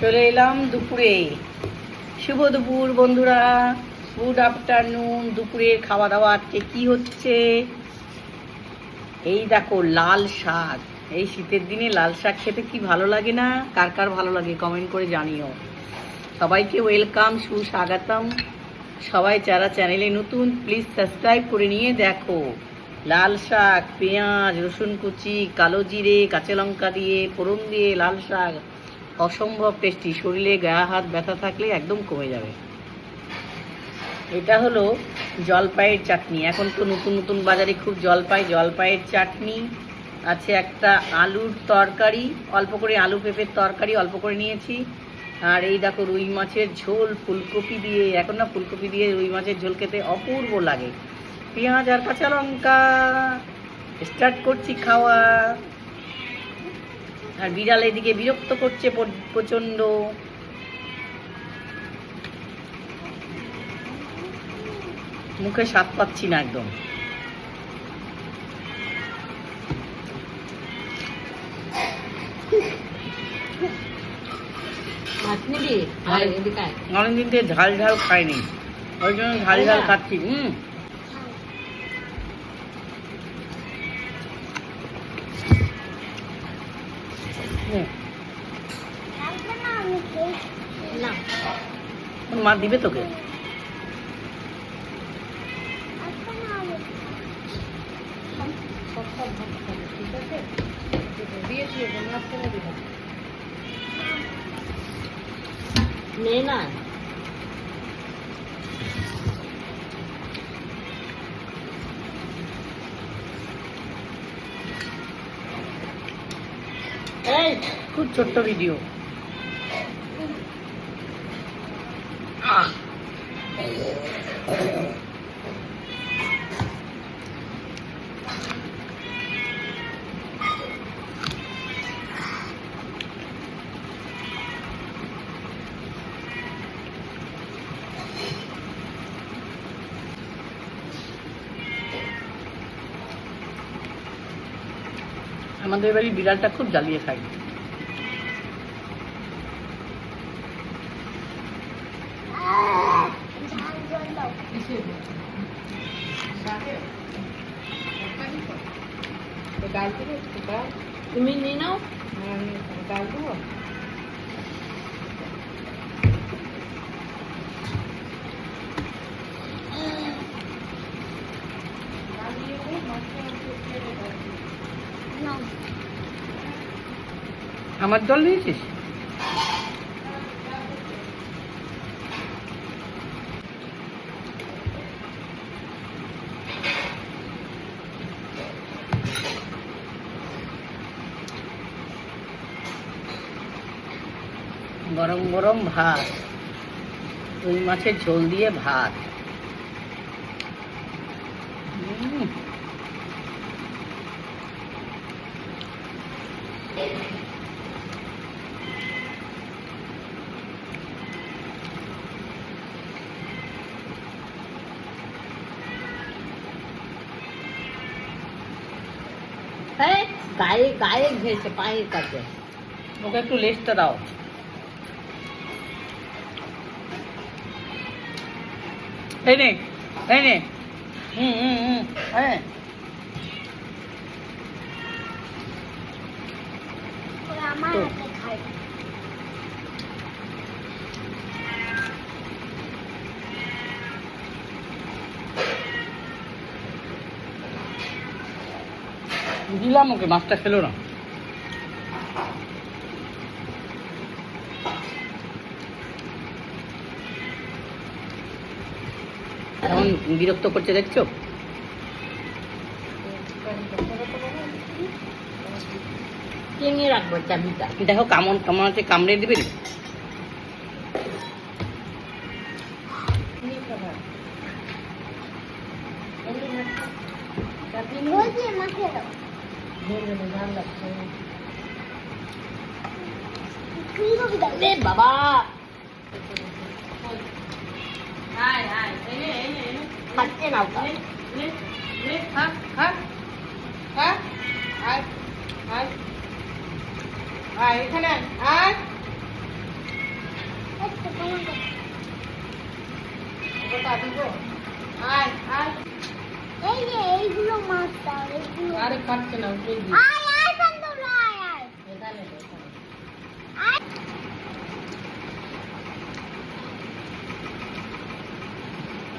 চলে এলাম দুপুরে। শুভ দুপুর, বন্ধুরা। Good afternoon. দুপুরের খাওয়া দাওয়া আজকে কি হচ্ছে? এই দেখো, লাল শাক। এই শীতের দিনে লাল শাক খেতে কি ভালো লাগে না? কার কার ভালো লাগে কমেন্ট করে জানিও। সবাইকে ওয়েলকাম, সুস্বাগতম। সবাই যারা চ্যানেলে নতুন, প্লিজ সাবস্ক্রাইব করে নিয়ে দেখো। লাল শাক, পেঁয়াজ, রসুন কুচি, কালো জিরে, কাঁচা লঙ্কা দিয়ে, ফোড়ন দিয়ে লাল শাক। অসম্ভব টেস্টি শরীরে গায়ে হাত ব্যথা থাকলে একদম কমে যাবে। এটা হলো জলপাইয়ের চাটনি। এখন তো নতুন নতুন বাজারে খুব জলপাই। জলপাইয়ের চাটনি আছে একটা আলুর তরকারি। অল্প করে আলু পেঁপের তরকারি অল্প করে নিয়েছি। আর এই দেখো রুই মাছের ঝোল, ফুলকপি দিয়ে। এখন না ফুলকপি দিয়ে রুই মাছের ঝোল খেতে অপূর্ব লাগে। পেঁয়াজ আর কাঁচা লঙ্কা। স্টার্ট করছি খাওয়া। আর বিড়াল এদিকে বিরক্ত করছে প- প্রচণ্ড। মুখে স্বাদ পাচ্ছি না একদম। আয়। অনেকদিন থেকে ঝাল ঝাল খাইনি। ওই জন্য ঝাল ঝাল খাচ্ছি। হুম হুম। না তোর মা দিবে তোকে। ঠিক আছে দিয়েছি নে না। খুব ছোট্ট ভিডিও আমাদের বাড়ির বিড়ালটা খুব জ্বালিয়ে খায়। তুমি নিয়ে নাও। আমি ডাল দেবো? আমার জল নিয়েছিস গরম গরম ভাত রুই মাছের ঝোল দিয়ে ভাত। উম, হ্যাঁ গায়ে গায়ে ঘেসে পায়ের কাছে ওকে একটু লেসটা দাও এই নে এই নে হুম হুম হুম হ্যাঁ দিলাম ওকে মাছটা খেলো না। এখন বিরক্ত করছে দেখছ? টেঙে রাখব চাবিটা। দেখো কেমন আছে কামড়ে দিবে? lên bà. Ba hai hai bật cái nào cả. Lên lên hắt hắt. Hắt hai hai hai thế này hai hai hai cái gì luôn mà আরে খাচ্ছে না আয় আয় আয় আয়। এখানে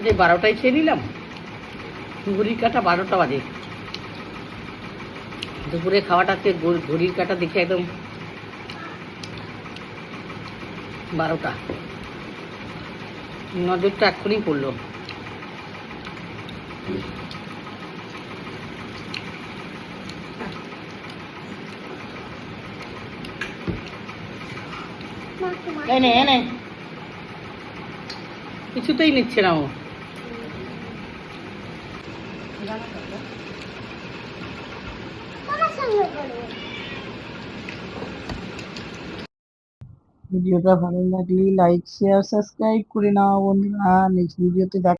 যে বারোটায় খেয়ে নিলাম। ঘড়ির কাটা বারোটা বাজে। দুপুরে খাওয়াটাতে ঘড়- ঘড়ির কাটা দেখে একদম বারোটা। নজরটা এক্ষুনি পড়ল। এনে এনে কিছুতেই নিচ্ছে না ও। ভিডিওটা ভালো লাগলে লাইক শেয়ার সাবস্ক্রাইব করে নাও বন্ধুরা। নেক্সট ভিডিওতে দেখা